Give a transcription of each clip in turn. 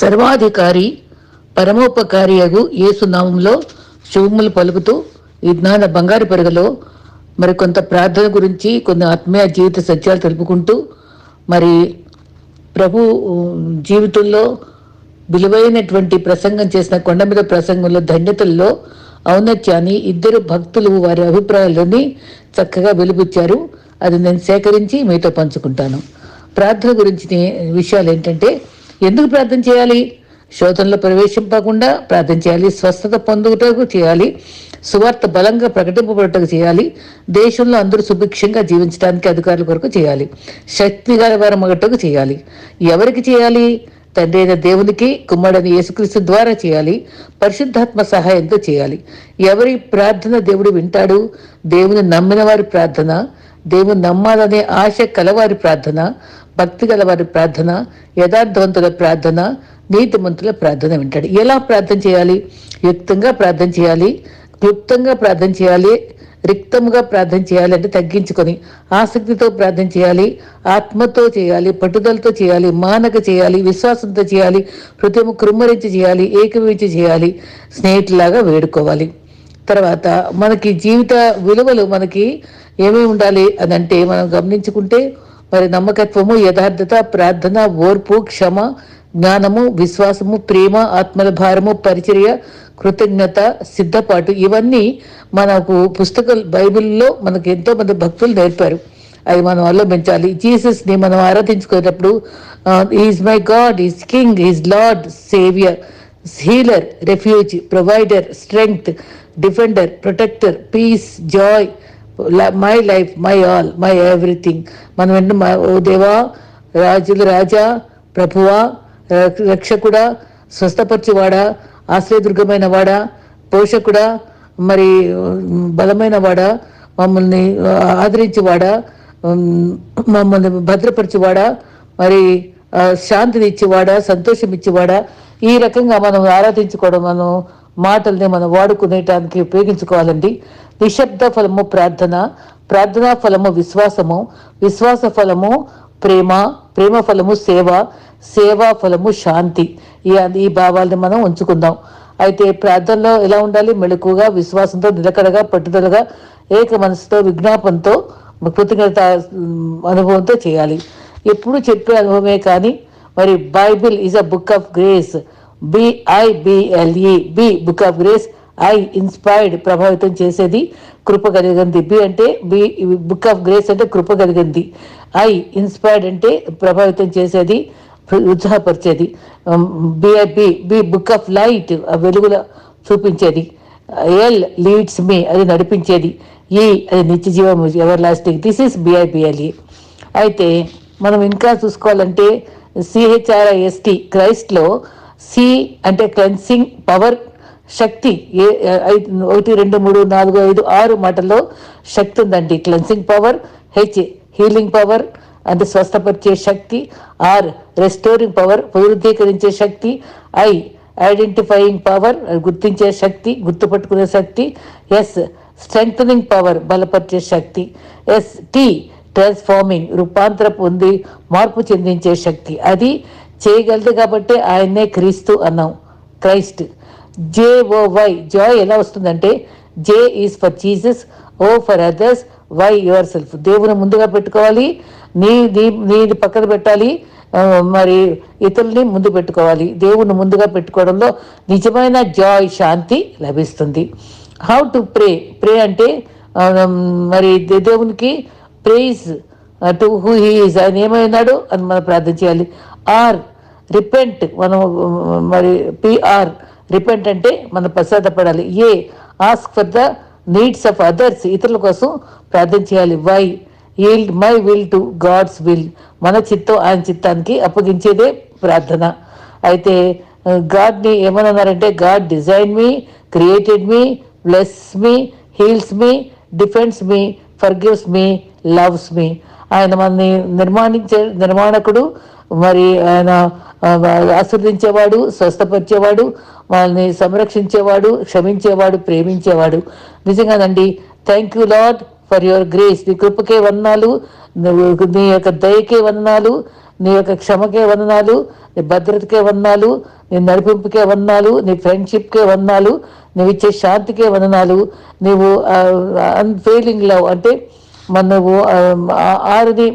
సర్వాధికారి పరమోపకారి అగు యేసునామంలో శుభములు పలుకుతూ ఈ జ్ఞాన బంగారు పెరగలో మరి కొంత ప్రార్థన గురించి కొన్ని ఆత్మీయ జీవిత సత్యాలు తెలుపుకుంటూ మరి ప్రభు జీవితంలో విలువైనటువంటి ప్రసంగం చేసిన కొండ మీద ప్రసంగంలో ధన్యతల్లో ఔన్నత్యాన్ని ఇద్దరు భక్తులు వారి అభిప్రాయాలని చక్కగా వెలుబుచ్చారు. అది నేను సేకరించి మీతో పంచుకుంటాను. ప్రార్థన గురించి విషయాలు ఏంటంటే ఎందుకు ప్రార్థన చేయాలి? శోధనలో ప్రవేశింపకుండా ప్రార్థన చేయాలి. స్వస్థత పొందుటకు చేయాలి. సువార్త బలంగా ప్రకటింపబడటకు చేయాలి. దేశంలో అందరూ సుభిక్షంగా జీవించడానికి అధికారుల కొరకు చేయాలి. శక్తి అగటకు చేయాలి. ఎవరికి చేయాలి? తండ్రి అయిన దేవునికి కుమ్మడని యేసుక్రీస్తు ద్వారా చేయాలి. పరిశుద్ధాత్మ సహాయంతో చేయాలి. ఎవరి ప్రార్థన దేవుడు వింటాడు? దేవుని నమ్మిన వారి ప్రార్థన దేవుని నమ్మాలనే ఆశ కలవారి ప్రార్థన భక్తి గలవారి ప్రార్థన యథార్థవంతుల ప్రార్థన నీతిమంతుల ప్రార్థన వింటాడు. ఎలా ప్రార్థన చేయాలి? యుక్తంగా ప్రార్థన చేయాలి క్లుప్తంగా ప్రార్థన చేయాలి రిక్తంగా ప్రార్థన చేయాలి అంటే తగ్గించుకొని ఆసక్తితో ప్రార్థన చేయాలి ఆత్మతో చేయాలి పట్టుదలతో చేయాలి మానక చేయాలి విశ్వాసంతో చేయాలి హృదయం కృమ్మరించి చేయాలి ఏకీవించి చేయాలి స్నేహితులాగా వేడుకోవాలి. తర్వాత మనకి జీవిత విలువలు మనకి ఏమేమి ఉండాలి అదంటే మనం గమనించుకుంటే మరి నమ్మకత్వము యథార్థత ప్రార్థన ఓర్పు క్షమ జ్ఞానము విశ్వాసము ప్రేమ ఆత్మల భారము పరిచర్య కృతజ్ఞత సిద్ధపాటు ఇవన్నీ మనకు పుస్తక బైబిల్లో మనకు ఎంతో మంది భక్తులు నేర్పారు. అవి మనం అవలంబించాలి జీసస్ని మనం ఆరాధించుకునేటప్పుడు is my God is king is Lord saviour healer refuge provider strength defender protector peace joy my life my all my everything. మనం వెంట ఓ దేవా రాజుల రాజా ప్రభువా రక్షకుడా స్వస్థపరిచేవాడా ఆశ్రయదుర్గమైన వాడా పోషకుడా మరి బలమైన వాడా మమ్మల్ని ఆదరించేవాడా మమ్మల్ని భద్రపరిచేవాడా మరి శాంతిని ఇచ్చేవాడా సంతోషం ఇచ్చేవాడా ఈ రకంగా మనం ఆరాధించుకోవడం మనం మాటల్ని మనం వాడుకునేటానికి ఉపయోగించుకోవాలండి. నిశ్శబ్ద ఫలము ప్రార్థన ప్రార్థనా ఫలము విశ్వాసము విశ్వాస ఫలము ప్రేమ ప్రేమ ఫలము సేవ సేవా ఫలము శాంతి. ఈ ఈ భావాల్ని మనం ఉంచుకుందాం. అయితే ప్రార్థనలో ఎలా ఉండాలి? మెళుకుగా విశ్వాసంతో నిలకడగా పట్టుదలగా ఏక మనసుతో విజ్ఞాపంతో కృతజ్ఞత అనుభవంతో చేయాలి. ఎప్పుడు చెప్పే అనుభవమే కానీ మరి Bible is a book of grace B I B L E B book of grace I inspired ప్రభావితం చేసేది కృప కలిగింది. బి అంటే బి బుక్ ఆఫ్ గ్రేస్ అంటే కృప కలిగింది. ఐ ఇన్స్పైర్డ్ అంటే ప్రభావితం చేసేది ఉత్సాహపరిచేది. B I B B B book of light వెలుగుల చూపించేది. ఎల్ లీడ్స్ మీ అది నడిపించేది. ఈ అది నిత్య జీవం everlasting this is B I B L E అయితే మనం ఇంకా చూసుకోవాలంటే C H R I S T క్రైస్ట్లో C అంటే క్లెన్సింగ్ పవర్ శక్తి ఏ ఐదు ఒకటి రెండు మూడు నాలుగు ఐదు ఆరు మాటల్లో శక్తి ఉందండి. Cleansing power H healing power అంటే స్వస్థపరిచే శక్తి ఆర్ రెస్టోరింగ్ పవర్ పునరుద్ధీకరించే శక్తి ఐ ఐడెంటిఫైయింగ్ పవర్ గుర్తించే శక్తి గుర్తుపట్టుకునే శక్తి ఎస్ స్ట్రెంగ్ పవర్ బలపరిచే శక్తి ఎస్ టీ ట్రాన్స్ఫార్మింగ్ రూపాంతరపు ఉంది మార్పు చెందించే శక్తి. అది చేయగలదు కాబట్టి ఆయన్నే క్రీస్తు అన్నాం. Christ. J O Y joy ఎలా వస్తుందంటే J is for Jesus O for others Y yourself దేవుని ముందుగా పెట్టుకోవాలి నీ నీ నీ పక్కన పెట్టాలి మరి ఇతరుల్ని ముందు పెట్టుకోవాలి. దేవుని ముందుగా పెట్టుకోవడంలో నిజమైన జాయ్ శాంతి లభిస్తుంది. హౌ టు ప్రే ప్రే అంటే మరి దే- దేవునికి ప్రేజ్ టు హూ హీఈస్ ఆయన ఏమైనాడు అని మనం ప్రార్థన చేయాలి. ఆర్ రిపెంట్ మనం మరి పిఆర్ రిపెంట్ అంటే మనం పశ్చాత్తపడాలి A ask for the needs of others ఇతరుల కోసం ప్రార్థన చేయాలి Y yield my will to God's will మన చిత్తం ఆయన చిత్తానికి అప్పగించేదే ప్రార్థన. అయితే గాడ్ని ఏమన్నారంటే God design me created me bless me heals me defends me forgives me loves me ఆయన మనని నిర్మాణించే నిర్మాణకుడు మరి ఆయన ఆశీర్దించేవాడు స్వస్థపరిచేవాడు వాళ్ళని సంరక్షించేవాడు క్షమించేవాడు ప్రేమించేవాడు. నిజంగానండి thank you Lord for your grace నీ కృపకే వందనాలు నీ యొక్క దయకే వందనాలు నీ యొక్క క్షమకే వందనాలు నీ భద్రతకే వందనాలు నీ నడిపింపుకే వందనాలు నీ ఫ్రెండ్షిప్కే వందనాలు నువ్వు ఇచ్చే శాంతికే వందనాలు నువ్వు అన్ఫెయిలింగ్ లవ్ అంటే మనము ఆ, ఆరుని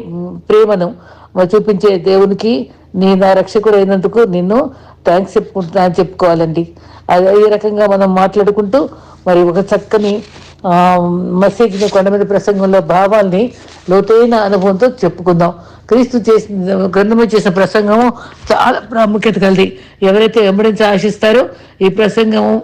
ప్రేమను చూపించే దేవునికి నీ నా రక్షకుడు అయినందుకు నిన్ను థ్యాంక్స్ చెప్పుకుంటున్నా అని చెప్పుకోవాలండి. అది ఈ రకంగా మనం మాట్లాడుకుంటూ మరి ఒక చక్కని ఆ, మెసేజ్ని కొండ మీద ప్రసంగంలో భావాల్ని లోతైన అనుభవంతో చెప్పుకుందాం. క్రీస్తు చేసిన గ్రంథము చేసిన ప్రసంగము చాలా ప్రాముఖ్యత కలిది. ఎవరైతే వెంబడించి ఆశిస్తారో ఈ ప్రసంగము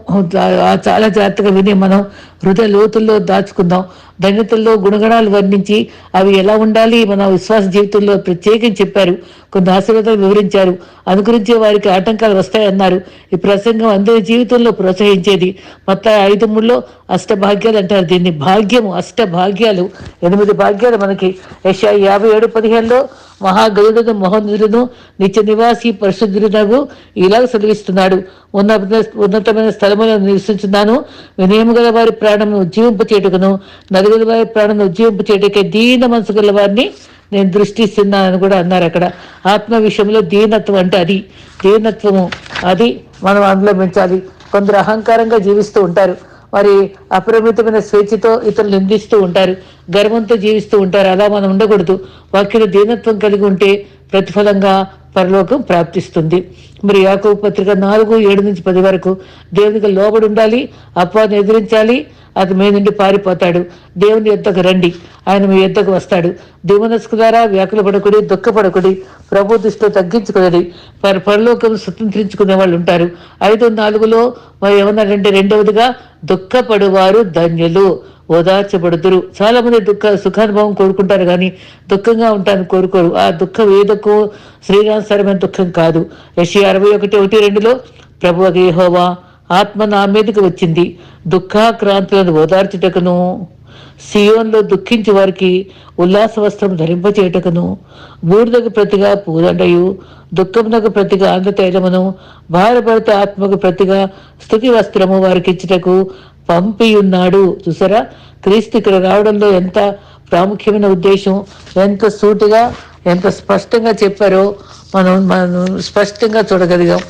చాలా జాగ్రత్తగా విని మనం హృదయ లోతుల్లో దాచుకుందాం. ధన్యతల్లో గుణగణాలు వర్ణించి అవి ఎలా ఉండాలి మన విశ్వాస జీవితంలో ప్రత్యేకం చెప్పారు. కొన్ని ఆశీర్వాదాలు వివరించారు. అనుగురించే వారికి ఆటంకాలు వస్తాయన్నారు. ఈ ప్రసంగం అందరి జీవితంలో ప్రోత్సహించేది. మొత్తం ఐదు మూడులో అష్టభాగ్యాలు అంటారు. దీన్ని భాగ్యము అష్ట భాగ్యాలు ఎనిమిది భాగ్యాలు మనకి. యశ యాభై ఏడు పదిహేనులో మహాగరుడును మహోన్నతుడును నిత్య నివాసి పరిశుద్ధుడునగు ఇలాగ సెలవిస్తున్నాడు. ఉన్నత ఉన్నతమైన స్థలములో నివసించున్నాను. వినయము గల వారి ప్రాణమును ఉజ్జీవింపు చేటుకును నలుగుల వారి ప్రాణం ఉజ్జీవింపు చేటుకే దీన మనసు గల వారిని నేను దృష్టిస్తున్నానని కూడా అన్నారు అక్కడ. ఆత్మ విషయంలో దీనత్వం అంటే అది. దీనత్వము అది మనం అందులో పెంచాలి. కొందరు అహంకారంగా జీవిస్తూ ఉంటారు. మరి అపరిమితమైన స్వేచ్ఛతో ఇతరులు నిందిస్తూ ఉంటారు గర్వంతో జీవిస్తూ ఉంటారు. అలా మనం ఉండకూడదు. వాక్యలో దీనత్వం కలిగి ఉంటే ప్రతిఫలంగా పరలోకం ప్రాప్తిస్తుంది. మరి యాకోబు పత్రిక నాలుగు ఏడు నుంచి పది వరకు దేవునికి లోబడి ఉండాలి అపవాదం ఎదిరించాలి అది మీ నుండి పారిపోతాడు. దేవుని ఎద్దకు రండి ఆయన మీ ఎద్దకు వస్తాడు. దేవునస్కులారా వ్యాకుల పడకుడి దుఃఖపడకుడి ప్రభు దృష్టిలో తగ్గించుకున్నది పర పరలోకం స్వతంత్రించుకునే వాళ్ళు ఉంటారు ఐదు నాలుగులో మరి ఏమన్నారంటే రెండవదిగా దుఃఖపడువారు ధన్యులు ఓదార్చబడుదురు. చాలా మంది దుఃఖ సుఖానుభవం కోరుకుంటారు కానీ దుఃఖంగా ఉంటాను కోరుకోరు. ఆ దుఃఖం ఏ దుఃఖం శ్రీరామసరమైన దుఃఖం కాదు. యశి అరవై ఒకటి ఒకటి రెండులో ప్రభు యెహోవా ఆత్మ నా మీదకి వచ్చింది. దుఃఖాక్రాంతులను ఓదార్చుటకును సియోన్లో దుఃఖించి వారికి ఉల్లాస వస్త్రం ధరింపచేయటకును బూడిదకు ప్రతిగా పూదండయు దుఃఖమునకు ప్రతిగా ఆంధ్రతైలమును భారభరత ఆత్మకు ప్రతిగా స్థుతి వస్త్రము వారికి ఇచ్చుటకు పంపి ఉన్నాడు చూసారా? క్రీస్తు ఇక్కడ రావడంలో ఎంత ప్రాముఖ్యమైన ఉద్దేశం ఎంత సూటిగా ఎంత స్పష్టంగా చెప్పారో మనం మనం స్పష్టంగా చూడగలిగాం.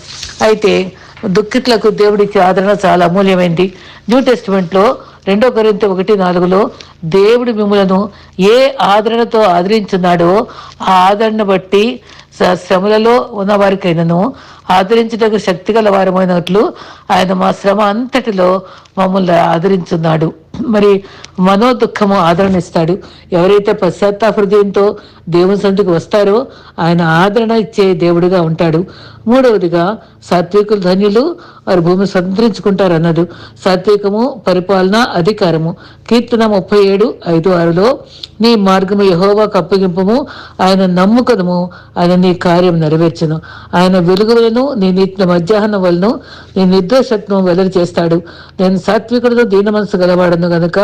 అయితే దుఃఖితులకు దేవుడిచ్చే ఆదరణ చాలా అమూల్యమైంది. న్యూ టెస్టిమెంట్లో రెండో కొరింత ఒకటి నాలుగులో దేవుడు మిమ్మలను ఏ ఆదరణతో ఆదరించున్నాడో ఆ ఆదరణ బట్టి స- శ్రమలలో ఉన్నవారికైనాను ఆదరించుటకు శక్తి గల వారమైనట్లు ఆయన మా శ్రమ అంతటిలో మమ్మల్ని ఆదరించున్నాడు. మరి మనో దుఃఖము ఆదరణ ఇస్తాడు ఎవరైతే పశ్చాత్తాప హృదయంతో దేవుని సందుకు వస్తారో ఆయన ఆదరణ ఇచ్చే దేవుడిగా ఉంటాడు. మూడవదిగా సాత్వికులు ధన్యులు వారి భూమి స్వతంత్రించుకుంటారు అన్నది సాత్వికము పరిపాలన అధికారము. కీర్తన ముప్పై ఏడు ఐదు ఆరులో నీ మార్గము యహోవాకు అప్పగింపము ఆయన నమ్ముకదము ఆయన నీ కార్యం నెరవేర్చను. ఆయన వెలుగులను నీ నీతిని మధ్యాహ్నం వలను నీ నిర్దోషత్వం వెల్లడి చేస్తాడు. నేను సాత్వికుడితో దీన మనసు గలవాడను గనుక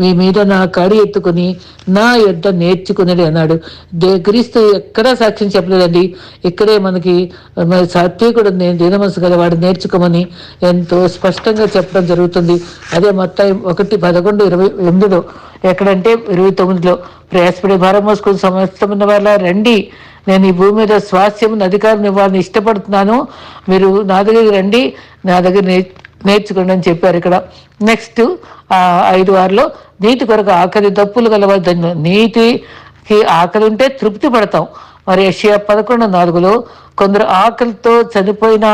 మీ మీద నా కాడి ఎత్తుకుని నా యొద్ద నేర్చుకునేది అన్నాడు. దే క్రీస్తు ఎక్కడా సాక్ష్యం చెప్పలేదండి. ఇక్కడే మనకి సాత్వికుడు నేను దీన మనసు గలవాడు నేర్చుకోమని ఎంతో స్పష్టంగా చెప్పడం జరుగుతుంది. అదే మొత్తం ఒకటి పదకొండు ఇరవై ఎనిమిదిలో. ఎక్కడంటే ఇరవై తొమ్మిదిలో ప్రయాసపడి భారం మోసుకుని సమస్తమైన వాళ్ళ రండి. నేను ఈ భూమి మీద స్వాస్థ్యం అధికారం ఇవ్వాలని ఇష్టపడుతున్నాను. మీరు నా దగ్గరికి రండి. నా దగ్గర నేర్చుకోండి అని చెప్పారు ఇక్కడ. నెక్స్ట్ ఐదు ఆరులో నీతి కొరకు ఆకలి దప్పులు కలవద్దని నీతికి ఆకలి ఉంటే తృప్తి పడతాం. మరి ఏషియా పదకొండు నాలుగులో కొందరు ఆకలితో చనిపోయిన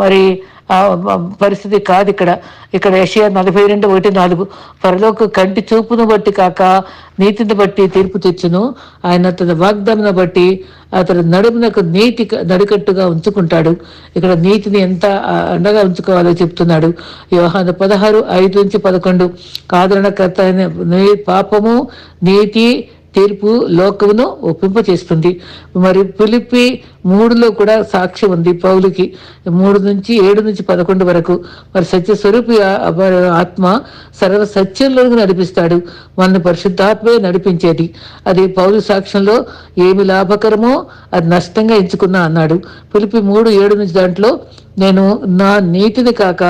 మరి పరిస్థితి కాదు ఇక్కడ. ఇక్కడ ఏషియా నలభై రెండు ఒకటి నాలుగు. పరలోక కంటి చూపును బట్టి కాక నీతిని బట్టి తీర్పు తెచ్చును ఆయన తన వాగ్దానం బట్టి అతను నడుమునకు నీతి నడికట్టుగా ఉంచుకుంటాడు. ఇక్కడ నీతిని ఎంత అండగా ఉంచుకోవాలో చెప్తున్నాడు. వ్యవహార పదహారు ఐదు నుంచి పదకొండు. ఆదరణకర్త అయిన నీ పాపము నీతి తీర్పు లోకమును ఒప్పింప చేస్తుంది మరి పిలిపి మూడులో కూడా సాక్ష్యం ఉంది పౌలుకి. మూడు నుంచి ఏడు నుంచి పదకొండు వరకు. మరి సత్య స్వరూపి ఆత్మ సర్వ సత్యంలోకి నడిపిస్తాడు. మన పరిశుద్ధాత్మే నడిపించేది. అది పౌలు సాక్ష్యంలో ఏమి లాభకరమో అది నష్టంగా ఎంచుకున్నా అన్నాడు. పిలిపి మూడు ఏడు నుంచి దాంట్లో నేను నా నీతిని కాక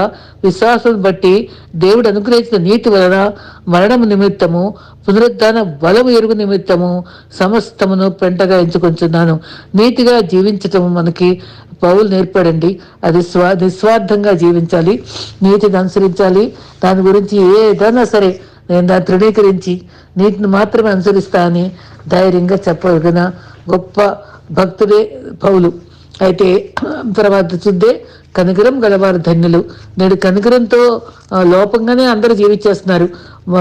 విశ్వాసం బట్టి దేవుడు అనుగ్రహించిన నీతి వలన మరణము నిమిత్తము పునరుద్ధాన బలము ఎరుగు నిమిత్తము సమస్తమును పెంటగా ఎంచుకుంటున్నాను నీతిగా జీవించటము మనకి పౌలు నేర్పాడండి. అది స్వా నిస్వార్థంగా జీవించాలి. నీతిని అనుసరించాలి. దాని గురించి ఏదైనా సరే నేను దాన్ని తృణీకరించి నీటిని మాత్రమే అనుసరిస్తా అని ధైర్యంగా చెప్పగలిగిన గొప్ప భక్తుడే పౌలు. అయితే తర్వాత చూద్దే కనికరం గలవారు ధన్యులు. నేడు కనికరంతో లోపంగానే అందరూ జీవించేస్తున్నారు.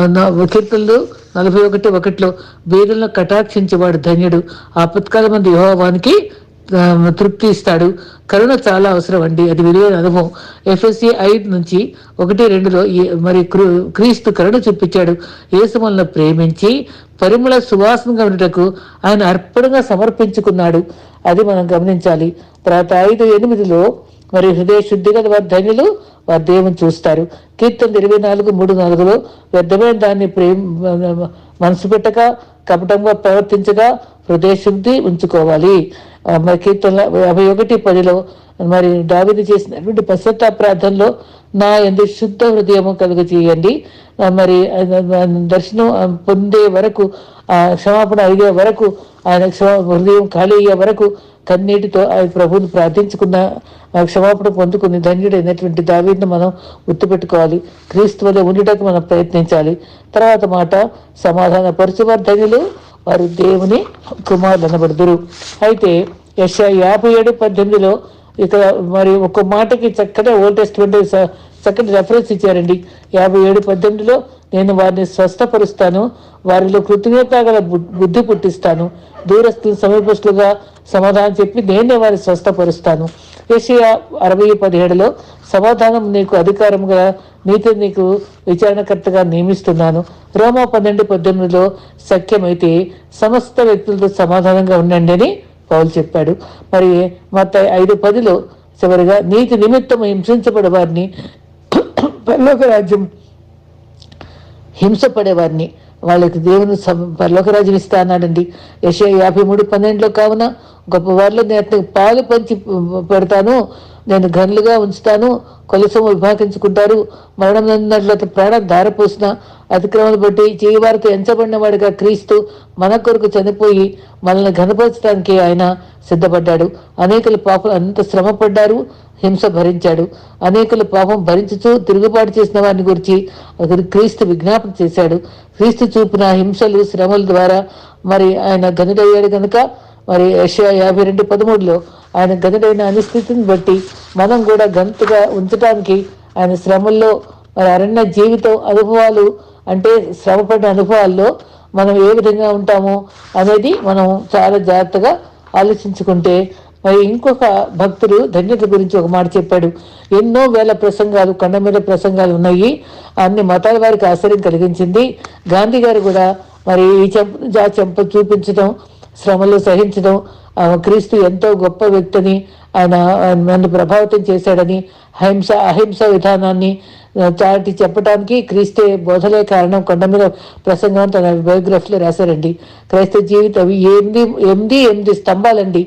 నా- కీర్తనలు నలభై ఒకటి ఒకటిలో వీరులను కటాక్షించేవాడు ధన్యుడు. ఆపత్కాల మంది యోహవానికి తృప్తి ఇస్తాడు. కరుణ చాలా అవసరం అండి అది విలువైన అనుభవం. ఎఫ్ఎస్సి ఐదు నుంచి ఒకటి రెండులో మరి క్రీస్తు కరుణ చూపించాడు. యేసు ప్రేమించి పరిమళ సువాసనగా ఉండటకు ఆయన అర్పణగా సమర్పించుకున్నాడు. అది మనం గమనించాలి. తర్వాత ఐదు ఎనిమిదిలో మరి హృదయ శుద్ధి గల వారి ధన్యులు వారి దేవుని చూస్తారు. కీర్తన ఇరవై నాలుగు మూడు నాలుగులో వ్యర్థమైన దాన్ని ప్రేమ మనసు పెట్టక కపటంగా ప్రవర్తించగా హృదయ శుద్ధి ఉంచుకోవాలి. మరి కీర్తన యాభై ఒకటి పదిలో మరి దావిది చేసినటువంటి పశ్చాత్తాప ప్రార్థనలో నా ఎందు శుద్ధ హృదయము కలుగు చేయండి మరి దర్శనం పొందే వరకు ఆ క్షమాపణ అడిగే వరకు ఆయన క్షమా హృదయం ఖాళీ అయ్యే వరకు కన్నీటితో ఆ ప్రభువుని ప్రార్థించుకున్న ఆ క్షమాపణ పొందుకుని ధన్యుడైనటువంటి దావీని మనం గుర్తుపెట్టుకోవాలి. క్రీస్తు వల్ల ఉండటకు మనం ప్రయత్నించాలి. తర్వాత మాట సమాధాన పరచువారు ధన్యులు వారు దేవుని కుమారులు అనబడుదురు అయితే యశ యాభై ఏడు పద్దెనిమిదిలో ఇక్కడ మరి ఒక మాటకి చక్కగా ఓల్డ్ టెస్ట్మెంట్ చక్కటి రెఫరెన్స్ ఇచ్చారండి. యాభై ఏడు పద్దెనిమిదిలో నేను వారిని స్వస్థపరుస్తాను వారిలో కృతజ్ఞత గల బుద్ధి పుట్టిస్తాను దూరస్తులు సమీపస్తులుగా సమాధానం చెప్పి నేనే వారిని స్వస్థపరుస్తాను. ఏషియా అరవై పదిహేడులో సమాధానం నీకు అధికారంగా నీతి నీకు విచారణకర్తగా నియమిస్తున్నాను. రోమా పన్నెండు పద్దెనిమిదిలో సఖ్యమైతే సమస్త వ్యక్తులతో సమాధానంగా ఉండండి అని పౌలు చెప్పాడు. మరి మత ఐదు పదిలో చివరిగా నీతి నిమిత్తం హింసించబడే వారిని పరలోక రాజ్యం హింసపడేవారిని వాళ్ళకి దేవుని సమ- పరలోక ఇస్తా అన్నాడండి. యశ యాభై మూడు పన్నెండులో కావున గొప్ప వారిలో నేను పాలు పంచి పెడతాను. నేను గనులుగా ఉంచుతాను. కొలసము విభాగించుకుంటారు. మరణం నందునట్లు అతని ప్రాణం దారపోసిన అతిక్రమను బట్టి చేయవారితో ఎంచబడిన వాడిగా క్రీస్తు మన కొరకు చనిపోయి మనల్ని ఘనపరచడానికి ఆయన సిద్ధపడ్డాడు. అనేకుల పాపలు అంత శ్రమ పడ్డారు హింస భరించాడు. అనేకుల పాపం భరించుచూ తిరుగుబాటు చేసిన వారిని గురించి అతడు క్రీస్తు విజ్ఞాపన చేశాడు. క్రీస్తు చూపిన హింసలు శ్రమల ద్వారా మరి ఆయన గనుడయ్యాడు కనుక మరి ఏషియా యాభై రెండు పదమూడులో ఆయన గనుడైన అనిస్థితిని బట్టి మనం కూడా గంతుగా ఉంచడానికి ఆయన శ్రమల్లో మరి అరణ్య జీవితం అనుభవాలు అంటే శ్రమపడిన అనుభవాల్లో మనం ఏ విధంగా ఉంటామో అనేది మనం చాలా జాగ్రత్తగా ఆలోచించుకుంటే మరి ఇంకొక భక్తుడు ధన్యత గురించి ఒక మాట చెప్పాడు. ఎన్నో వేల ప్రసంగాలు కొండ మీద ప్రసంగాలు ఉన్నాయి. అన్ని మతాల వారికి ఆశ్చర్యం కలిగించింది. గాంధీ గారు కూడా మరి ఈ చెంప జా చెంప చూపించడం శ్రమలు సహించడం క్రీస్తు ఎంతో గొప్ప వ్యక్తిని ఆయన నన్ను ప్రభావితం చేశాడని అహింస అహింస విధానాన్ని చాటి చెప్పడానికి క్రీస్తే బోధలే కారణం. కొండ మీద ప్రసంగం తన బయోగ్రఫీలో రాశారండి. క్రైస్తవ జీవితం ఎనిమిది ఎనిమిది ఎనిమిది స్తంభాలండి.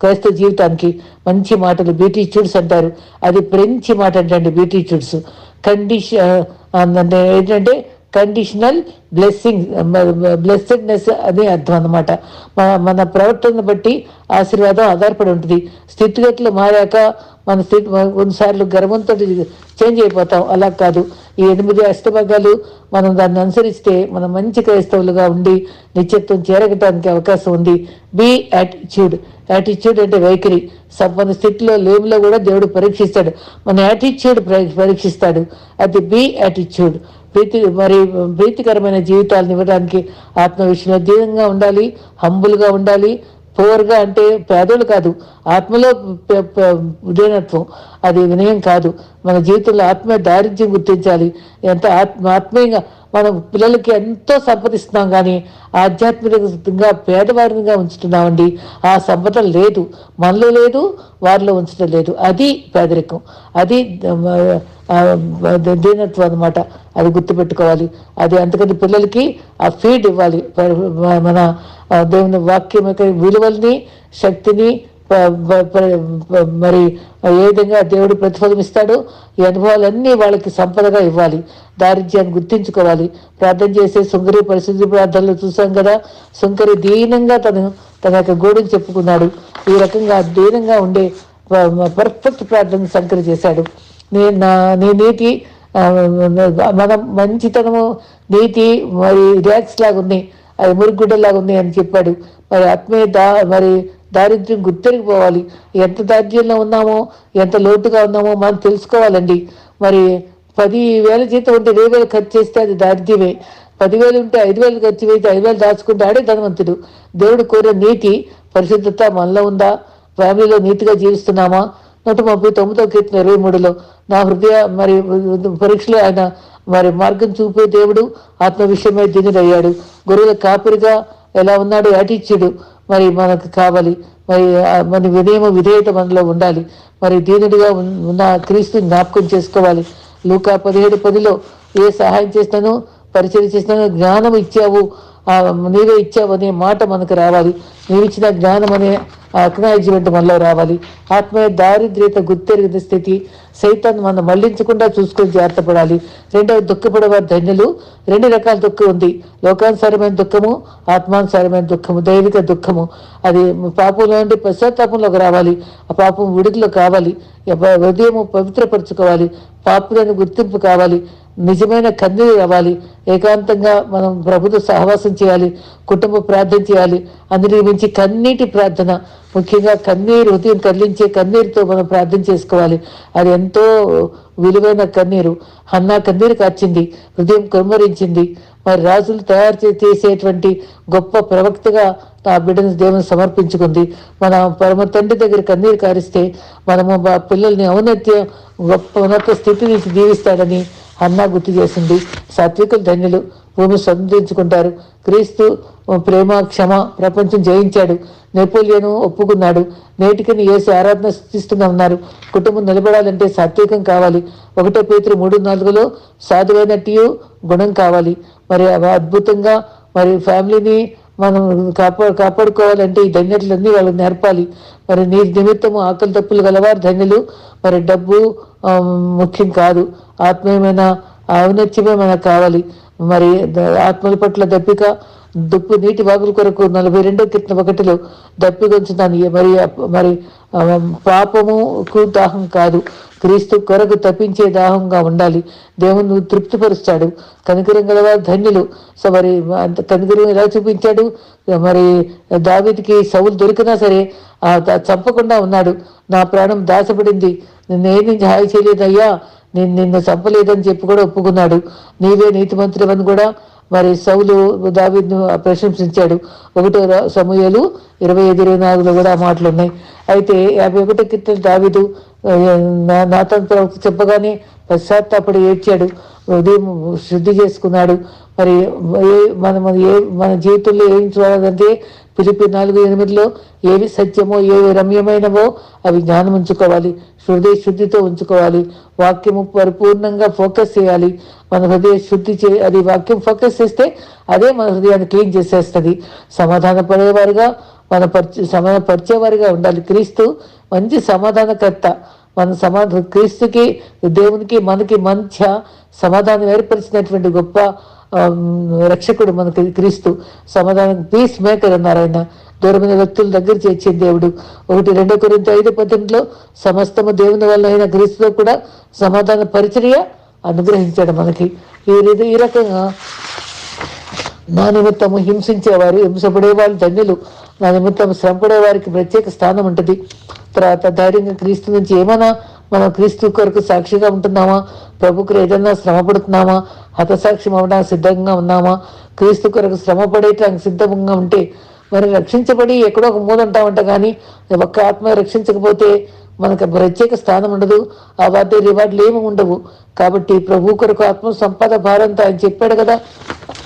క్రైస్తవ జీవితానికి మంచి మాటలు బీటీట్యూడ్స్ అంటారు. అది ఫ్రెంచి మాట అంటే బీటీట్యూడ్స్ కండిషన్ ఏంటంటే కండిషనల్ బ్లెస్సింగ్ బ్లెస్సెడ్నెస్ అని అర్థం అన్నమాట. మన- మన ప్రవర్తనను బట్టి ఆశీర్వాదం ఆధారపడి ఉంటుంది. స్థితిగతులు మారాక మన స్థితి కొన్నిసార్లు గర్వంతో చేంజ్ అయిపోతాం. అలా కాదు. ఈ ఎనిమిది అష్టభాగాలు మనం దాన్ని అనుసరిస్తే మనం మంచి క్రైస్తవులుగా ఉండి నిత్యత్వం చేరగటానికి అవకాశం ఉంది. బి యాటిట్యూడ్ యాటిట్యూడ్ అంటే వైఖరి. మన స్థితిలో లేములో కూడా దేవుడు పరీక్షిస్తాడు. మన యాటిట్యూడ్ పరీక్షిస్తాడు. అది బి యాటిట్యూడ్ ప్రీతి మరి ప్రీతికరమైన జీవితాలను ఇవ్వడానికి ఆత్మ విషయంలో దీనంగా ఉండాలి హంబుల్గా ఉండాలి పోర్గా అంటే పేదోళ్ళు కాదు ఆత్మలో ప- ఉదయనత్వం. అది వినయం కాదు. మన జీవితంలో ఆత్మ దారిద్ర్యం గుర్తించాలి. ఎంత ఆత్మ ఆత్మీయంగా మనం పిల్లలకి ఎంతో సంపదిస్తున్నాం కానీ ఆధ్యాత్మికంగా పేదవారినిగా ఉంచుతున్నామండి. ఆ సంపద లేదు. మనలో లేదు వారిలో ఉంచడం లేదు. అది పేదరికం. అది దీనత్వం అనమాట అది గుర్తుపెట్టుకోవాలి. అది అందుకని పిల్లలకి ఆ ఫీడ్ ఇవ్వాలి. మన దేవుని వాక్యం యొక్క విలువల్ని శక్తిని మరి ఏ విధంగా దేవుడు ప్రతిఫలం ఇస్తాడో ఈ అనుభవాలన్నీ వాళ్ళకి సంపదగా ఇవ్వాలి దారిద్ర్యాన్ని గుర్తించుకోవాలి ప్రార్థన చేసే సుంకరి పరిశుద్ధి ప్రార్థనలు చూసాం కదా సుంకరి దీనంగా తను తన యొక్క గోడుని చెప్పుకున్నాడు ఈ రకంగా దీనంగా ఉండే పర్ఫెక్ట్ ప్రార్థన శంకరి చేశాడు నేను నా నీ నీతి మన మంచితనము నీతి మరి రియాక్స్ లాగా ఉన్నాయి అది మురుగుడ్డలాగా ఉంది అని చెప్పాడు. మరి ఆత్మీయ దా మరి దారిద్ర్యం గుర్తెరిగిపోవాలి. ఎంత దారిద్ర్యంలో ఉన్నామో ఎంత లోటుగా ఉన్నామో మనం తెలుసుకోవాలండి. మరి పది వేల జీతం ఉంటే ఇరవై వేలు ఖర్చు చేస్తే అది దారిద్ర్యమే. పదివేలు ఉంటే ఐదు వేలు ఖర్చు పెడితే ఐదు వేలు దాచుకుంటే ఆడే ధనవంతుడు. దేవుడు కోరే నీతి పరిశుద్ధత మనలో ఉందా? ఫ్యామిలీలో నీతిగా జీవిస్తున్నామా? నూట ముప్పై తొమ్మిదో కీర్తన ఇరవై మూడులో నా హృదయ మరి పరీక్షలో ఆయన మరి మార్గం చూపే దేవుడు ఆత్మ విషయమై గురువుల గొర్రెల ఎలా ఉన్నాడు అటిచ్చుడు మరి మనకు కావాలి. మరి మన వినయమ విధేయత మనలో ఉండాలి. మరి దీనుడిగా ఉన్న క్రీస్తుని జ్ఞాపకం చేసుకోవాలి. లూకా పదిహేడు పదిలో ఏ సహాయం చేస్తానో పరిచయం చేస్తానో జ్ఞానం ఇచ్చావు. నీవే ఇచ్చావు అనే మాట మనకు రావాలి. నీవిచ్చిన జ్ఞానం అనే అక్నాలజ్మెంట్ మనలో రావాలి. ఆత్మీయ దారిద్ర్యత గుర్తెరిగిన స్థితి. సైతాన్ని మనం మళ్ళించకుండా చూసుకొని జాగ్రత్త పడాలి రెండవ దుఃఖపడేవారు ధన్యులు. రెండు రకాల దుఃఖం ఉంది. లోకానుసారమైన దుఃఖము ఆత్మానుసారమైన దుఃఖము దైవిక దుఃఖము. అది పాపంలో నుండి పశ్చాత్తాపంలోకి రావాలి. ఆ పాపం విడుదల కావాలి. హృదయము పవిత్రపరచుకోవాలి. పాపులను గుర్తింపు కావాలి. నిజమైన కన్నీరు రావాలి ఏకాంతంగా మనం ప్రభుత్వ సహవాసం చేయాలి కుటుంబ ప్రార్థన చేయాలి. అందరి మించి కన్నీటి ప్రార్థన ముఖ్యంగా కన్నీరు హృదయం కదిలించే కన్నీరుతో మనం ప్రార్థన చేసుకోవాలి. అది ఎంతో విలువైన కన్నీరు. హన్నా కన్నీరు కార్చింది హృదయం కుమ్మరించింది మరి రాజులు తయారు చే- చేసేటువంటి గొప్ప ప్రవక్తగా ఆ బిడ్డను దేవుని సమర్పించుకుంది. మన పరమ తండ్రి దగ్గర కన్నీరు కారిస్తే మనము మా పిల్లల్ని ఔన్నత్యం గొప్ప ఉన్నత స్థితి నుంచి దీవిస్తాడని అన్నా గుర్తు చేసింది. సాత్వికులు ధన్యులు భూమి స్వతంత్రించుకుంటారు. క్రీస్తు ప్రేమ క్షమ ప్రపంచం జయించాడు. నెపోలియను ఒప్పుకున్నాడు. నేటికి యేసు ఆరాధన స్థిస్తున్నా ఉన్నారు కుటుంబం నిలబడాలంటే సాత్వికం కావాలి. ఒకటో పేతులు మూడు నాలుగులో సాధువైనట్టు గుణం కావాలి. మరి అవి అద్భుతంగా మరి ఫ్యామిలీని మనం కాపా కాపాడుకోవాలంటే ఈ ధన్యతలన్నీ వాళ్ళకి నేర్పాలి. మరి నీ నిమిత్తము ఆకలి తప్పులు గలవారు ధన్యులు. మరి డబ్బు ముఖ్యం కాదు. ఆత్మీయమైన ఔన్నత్యమే మనకు కావాలి. మరి ఆత్మల పట్ల దప్పిక దుప్పు నీటి వాగుల కొరకు నలభై రెండో కీర్తన ఒకటిలో దప్పిగొంచుతాను మరి మరి పాపముకు దాహం కాదు. క్రీస్తు కొరకు తప్పించే దాహంగా ఉండాలి. దేవుని తృప్తిపరుస్తాడు. కనికరం గలవారు ధన్యులు. సో మరి అంత కనికరం ఎలా చూపించాడు? మరి దావీదికి సౌలు దొరికినా సరే చంపకుండా ఉన్నాడు. నా ప్రాణం దాసపడింది. నిన్ను హాయి చేయలేదయ్యా. నేను నిన్ను చంపలేదని చెప్పి కూడా ఒప్పుకున్నాడు. నీవే నీతిమంతుడవని కూడా మరి సౌలు దావిద్ను ప్రశంసించాడు. ఒకటో సమూహలు ఇరవై ఐదు ఇరవై నాలుగులో కూడా ఆ మాటలు ఉన్నాయి అయితే యాభై ఒకటి కీర్తన దావిదు నాతన్ ప్రవక్త చెప్పగానే పశ్చాత్తాపడి ఏడ్చాడు. ఉదయం శుద్ధి చేసుకున్నాడు. మరి ఏ మన మన ఏ మన జీవితంలో ఏం చూడాలంటే పిలిపి నాలుగు ఎనిమిదిలో ఏవి సత్యమో ఏవి రమ్యమైనవో అవి జ్ఞానం ఉంచుకోవాలి హృదయ శుద్ధితో ఉంచుకోవాలి వాక్యము పరిపూర్ణంగా ఫోకస్ చేయాలి. మన హృదయ శుద్ధి చే అది వాక్యం ఫోకస్ చేస్తే అదే మన హృదయాన్ని క్లీన్ చేసేస్తుంది. సమాధాన పడేవారుగా మన పరిచ సమాధాన పరిచేవారిగా ఉండాలి. క్రీస్తు మంచి సమాధానకర్త. మన సమాధాన క్రీస్తుకి దేవునికి మనకి మధ్య సమాధానం ఏర్పరిచినటువంటి గొప్ప రక్షకుడు మనకి క్రీస్తు సమాధానం పీస్ మేకర్ అన్నారు ఆయన. దూరమైన వ్యక్తుల దగ్గర చేర్చే దేవుడు. ఒకటి రెండో కొరింత ఐదు పద్దెనిమిదిలో సమస్తము దేవుని వల్ల అయిన క్రీస్తులో కూడా సమాధాన పరిచర్య అనుగ్రహించాడు మనకి. ఈ రీతి- ఈ రకంగా నా నిమిత్తము హింసించేవారు హింసపడేవారు ధన్యులు. నా నిమిత్తం శ్రమపడే వారికి ప్రత్యేక స్థానం ఉంటుంది. తర్వాత ధైర్యంగా క్రీస్తు నుంచి ఏమైనా మనం క్రీస్తు కొరకు సాక్షిగా ఉంటున్నామా? ప్రభుకు ఏదైనా శ్రమ పడుతున్నామా? హతసాక్షి అవడానికి సిద్ధంగా ఉన్నామా? క్రీస్తు కొరకు శ్రమ పడేటానికి సిద్ధంగా ఉంటే మరి రక్షించబడి ఎక్కడో ఒక మూలంటామంట కానీ ఒక్క ఆత్మ రక్షించకపోతే మనకు ప్రత్యేక స్థానం ఉండదు ఆ వాటి రివార్డులు ఏమి ఉండవు. కాబట్టి ప్రభు కొరకు ఆత్మ సంపద భారంతో ఆయన చెప్పాడు కదా.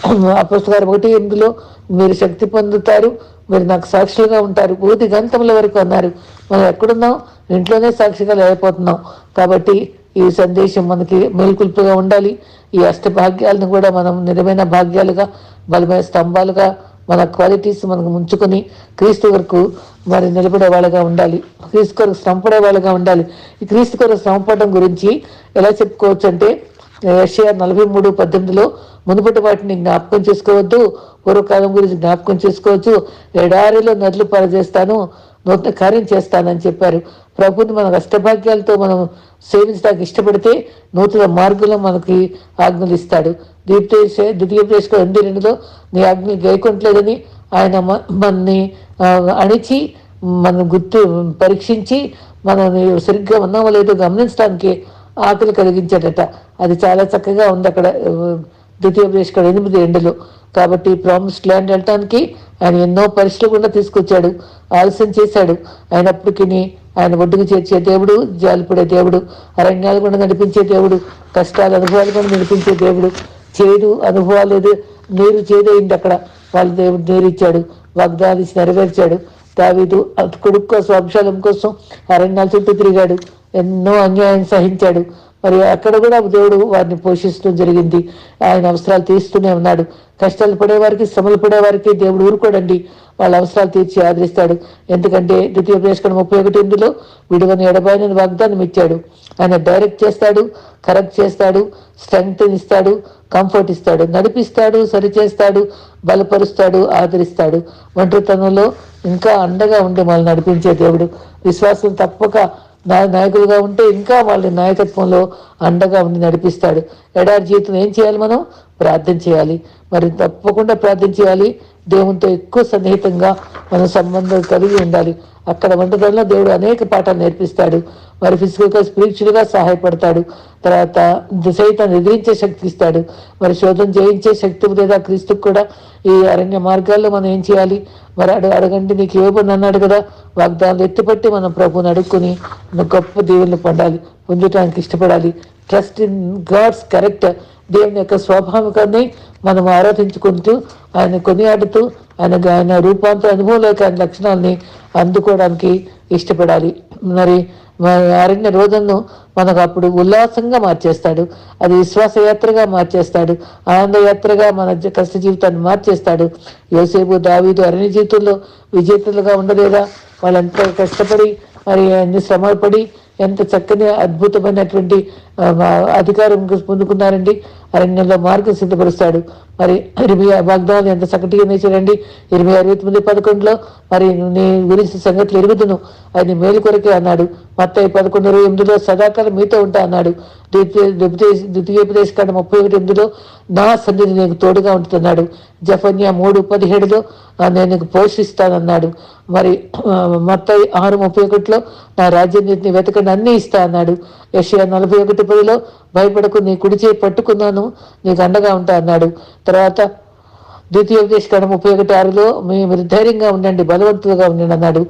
ఆ అపస్తుగారు ఒకటి ఎనిమిదిలో మీరు శక్తి పొందుతారు. మీరు నాకు సాక్షులుగా ఉంటారు. పూర్తి గంతముల వరకు అన్నారు. మనం ఎక్కడున్నాం? ఇంట్లోనే సాక్షిగా లేకపోతున్నాం. కాబట్టి ఈ సందేశం మనకి మేల్కొల్పుగా ఉండాలి. ఈ అష్టభాగ్యాలను కూడా మనం నిజమైన భాగ్యాలుగా బలమైన స్తంభాలుగా మన క్వాలిటీస్ మనకు ముంచుకొని క్రీస్తు వరకు మరి నిలబడే వాళ్ళగా ఉండాలి. క్రీస్తు కొరకు శ్రమపడే వాళ్ళగా ఉండాలి. ఈ క్రీస్తు కొరకు శ్రమపడడం గురించి ఎలా చెప్పుకోవచ్చు అంటే ఏషియా నలభై మూడు పద్దెనిమిదిలో మునుపటి వాటిని జ్ఞాపకం చేసుకోవద్దు పూర్వకాలం గురించి జ్ఞాపకం చేసుకోవచ్చు. ఎడారిలో నదులు పరచేస్తాను నూతన కార్యం చేస్తానని చెప్పారు. ప్రభుని మన అష్టభాగ్యాలతో మనం సేవించడానికి ఇష్టపడితే నూతన మార్గంలో మనకి ఆజ్ఞలు ఇస్తాడు. దీప్తేశ ద్వితీయోపదేశ ఎనిమిది రెండులో నీ ఆజ్ఞలు గైకొంటలేదని ఆయన మనని అణిచి మనం గుర్తు పరీక్షించి మనం సరిగ్గా ఉన్నామో లేదో గమనించడానికి ఆకలి కలిగించాడట. అది చాలా చక్కగా ఉంది అక్కడ ద్వితీయ ద్వితీయోపదేశం ఎనిమిది ఎండలు. కాబట్టి ప్రామిస్డ్ ల్యాండ్ వెళ్ళటానికి ఆయన ఎన్నో పరిస్థితులు కూడా తీసుకొచ్చాడు ఆలస్యం చేశాడు. అయినప్పటికీ ఆయన ఒడ్డుకు చేర్చే దేవుడు జాలిపడే దేవుడు అరణ్యాలు కూడా నడిపించే దేవుడు కష్టాలు అనుభవాలు కూడా నడిపించే దేవుడు. చేదు అనుభవాలు ఎదు- నీరు చేదైంది అక్కడ. వాళ్ళ దేవుడు నీరు ఇచ్చాడు వాగ్దానం ఇచ్చి నెరవేర్చాడు. దావీదు కొడుకు కోసం అంశాలం కోసం అరణ్యాల చుట్టూ తిరిగాడు. ఎన్నో అన్యాయం సహించాడు. మరి అక్కడ కూడా దేవుడు వారిని పోషిస్తూ జరిగింది. ఆయన అవసరాలు తీస్తూనే ఉన్నాడు. కష్టాలు పడేవారికి శ్రమలు పడేవారికి దేవుడు ఊరుకోడండి. వాళ్ళ అవసరాలు తీర్చి ఆదరిస్తాడు. ఎందుకంటే ద్వితీయ ప్రవేశకం ముప్పై ఒకటి ఎనిమిదిలో విడువని ఎడబాయిన వాగ్దానం ఇచ్చాడు. ఆయన డైరెక్ట్ చేస్తాడు కరెక్ట్ చేస్తాడు స్ట్రెంగ్త్ ఇస్తాడు కంఫర్ట్ ఇస్తాడు నడిపిస్తాడు సరిచేస్తాడు బలపరుస్తాడు ఆదరిస్తాడు. ఒంటరితనంలో ఇంకా అండగా ఉండి మనల్ని నడిపించే దేవుడు. విశ్వాసం తప్పక నాయకులుగా ఉంటే ఇంకా వాళ్ళ నాయకత్వంలో అండగా ఉండి నడిపిస్తాడు. ఎడారి జీవితం ఏం చేయాలి మనం? ప్రార్థన చేయాలి. మరి తప్పకుండా ప్రార్థన చేయాలి. దేవునితో ఎక్కువ సన్నిహితంగా మనం సంబంధం కలిగి ఉండాలి. అక్కడ వంటలలో దేవుడు అనేక పాఠాలు నేర్పిస్తాడు. మరి ఫిజికల్గా స్పిరిచువల్గా సహాయపడతాడు. తర్వాత సైతాన్ని ఎదిరించే శక్తి ఇస్తాడు. మరి శోధన జయించే శక్తి లేదా క్రీస్తుకు కూడా ఈ అరణ్య మార్గాల్లో మనం ఏం చేయాలి? మరి అడు అడగండి నీకు ఇవ్వబడి అన్నాడు కదా వాగ్దానాలు ఎత్తుపట్టి మనం ప్రభుని అడుక్కుని గొప్ప దేవుళ్ళు పొందాలి పొందటానికి ఇష్టపడాలి. ట్రస్ట్ ఇన్ గాడ్స్ కరెక్ట్ దేవుని యొక్క స్వాభావికాన్ని మనం ఆరాధించుకుంటూ ఆయన కొనియాడుతూ ఆయన ఆయన రూపాంతర అనుభవంలోకి ఆయన లక్షణాలని అందుకోవడానికి ఇష్టపడాలి. మరి అరణ్య రోజులను మనకు అప్పుడు ఉల్లాసంగా మార్చేస్తాడు. అది విశ్వాస యాత్రగా మార్చేస్తాడు. ఆనందయాత్రగా మన కష్ట జీవితాన్ని మార్చేస్తాడు. యోసేపు దావీదు అరణ్య జీవితంలో విజేతలుగా ఉండలేదా? వాళ్ళంతా కష్టపడి మరి అన్ని శ్రమపడి ఎంత చక్కని అద్భుతమైనటువంటి అధికారం పొందుకున్నారండి అరణ్యంలో మార్గం సిద్ధపరుస్తాడు. మరి ఇరవై వాగ్దానాలు ఎంత చక్కటిగా నేర్చారండి ఇరవై అరవై తొమ్మిది పదకొండులో మరి నీ గురించి సంగతులు ఎరుగుదును. అది మేలు కొరకే అన్నాడు. మత్తాయి పదకొండు ఇరవై ఎనిమిదిలో సదాకాలం మీతో ఉంటా అన్నాడు. ద్వితీయ ద్వితీయ- ద్వితీయోపదేశ కాండ ముప్పై ఒకటి ఎనిమిదిలో నా సన్నిధి నీకు తోడుగా ఉంటుందన్నాడు జఫన్యా మూడు పదిహేడులో నేను నీకు పోషిస్తానన్నాడు. మరి మత్తాయి ఆరు ముప్పై ఒకటిలో నా రాజ్యాన్ని వెతకండి అన్నీ ఇస్తా అన్నాడు. యషయా నలభై ఒకటి పదిలో భయపడకు నీ కుడి చేయి పట్టుకున్నాను నీకు అండగా ఉంటా అన్నాడు. తర్వాత ద్వితీయోపదేశకాండ ముప్పై ఒకటి ఆరులో మీరు ధైర్యంగా ఉండండి బలవంతులుగా ఉండండి అన్నాడు.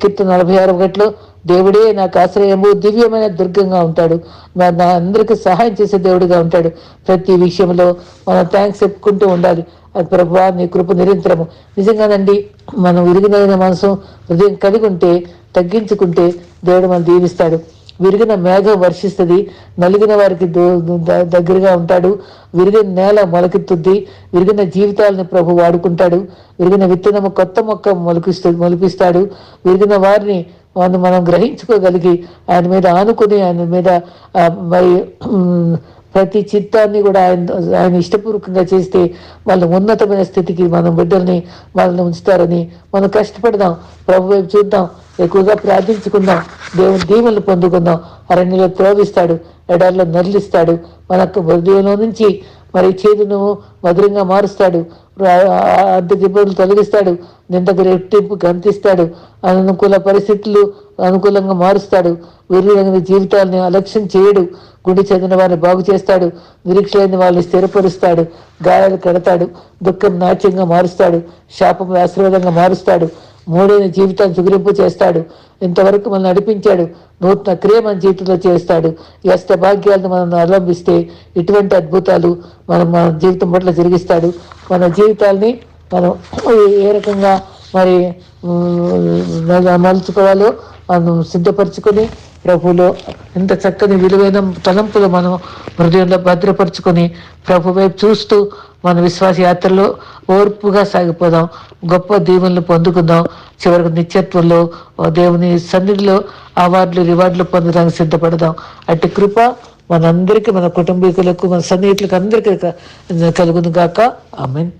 కీర్తన నలభై ఆరు ఒకటిలో దేవుడే నాకు ఆశ్రయము దివ్యమైన దుర్గంగా ఉంటాడు. మరి నా అందరికీ సహాయం చేసే దేవుడిగా ఉంటాడు. ప్రతి విషయంలో మనం థ్యాంక్స్ చెప్పుకుంటూ ఉండాలి. అది ప్రభు నీ కృప నిరంతరము. నిజంగానండి మనం విరిగినైన మనసు హృదయం కలిగి ఉంటే తగ్గించుకుంటే దేవుడు మనం దీవిస్తాడు. విరిగిన మేఘం వర్షిస్తుంది నలిగిన వారికి దో- దగ్గరగా ఉంటాడు. విరిగిన నేల మొలకెత్తుద్ది విరిగిన జీవితాలను ప్రభు వాడుకుంటాడు. విరిగిన విత్తనము కొత్త మొక్క మొలకిస్తు మొలిపిస్తాడు. విరిగిన వారిని మనం మనం గ్రహించుకోగలిగి ఆయన మీద ఆనుకుని ఆయన మీద మరి ప్రతి చిత్తాన్ని కూడా ఆయన ఆయన ఇష్టపూర్వకంగా చేస్తే వాళ్ళ ఉన్నతమైన స్థితికి మనం బిడ్డల్ని వాళ్ళని ఉంచుతారని మనం కష్టపడదాం. ప్రభు వైపు చూద్దాం. ఎక్కువగా ప్రార్థించుకుందాం. దేవుని దీవెనలు పొందుకుందాం. అరణ్యలో త్రోవిస్తాడు. ఎడారిలో నరిలిస్తాడు. మనకు హృదయంలో నుంచి మరి చేదును మధురంగా మారుస్తాడు. ఆర్థిక ఇబ్బందులు తొలగిస్తాడు నిందకు రెట్టింపు గంతిస్తాడు అనుకూల పరిస్థితులు అనుకూలంగా మారుస్తాడు వీరులైన జీవితాలని అలక్ష్యం చేయడు గుడి చెందిన వారిని బాగు చేస్తాడు నిరీక్ష లేని వాళ్ళని స్థిరపరుస్తాడు గాయాలు కడతాడు దుఃఖం నాట్యంగా మారుస్తాడు శాపం ఆశీర్వాదంగా మారుస్తాడు మూడైన జీవితాన్ని సుగురింపు చేస్తాడు. ఇంతవరకు మనం నడిపించాడు. నూతన క్రియ మన జీవితంలో చేస్తాడు. ఈ భాగ్యాలను మనం అవలంబిస్తే ఇటువంటి అద్భుతాలు మనం మన జీవితం పట్ల జరిగిస్తాడు. మన జీవితాల్ని మనం ఏ రకంగా మరి మలుచుకోవాలో మనం సిద్ధపరచుకొని ప్రభులో ఎంత చక్కని విలువైన తలంపులు మనం హృదయంలో భద్రపరుచుకొని ప్రభు వైపు చూస్తూ మన విశ్వాస యాత్రలో ఓర్పుగా సాగిపోదాం. గొప్ప దీవెనలు పొందుకుందాం. చివరికి నిత్యత్వంలో దేవుని సన్నిధిలో అవార్డులు రివార్డులు పొందడానికి సిద్ధపడదాం. అట్టి కృప మనందరికీ మన కుటుంబీకులకు మన సన్నిహితులకు అందరికీ కలుగును గాక. ఆమెన్.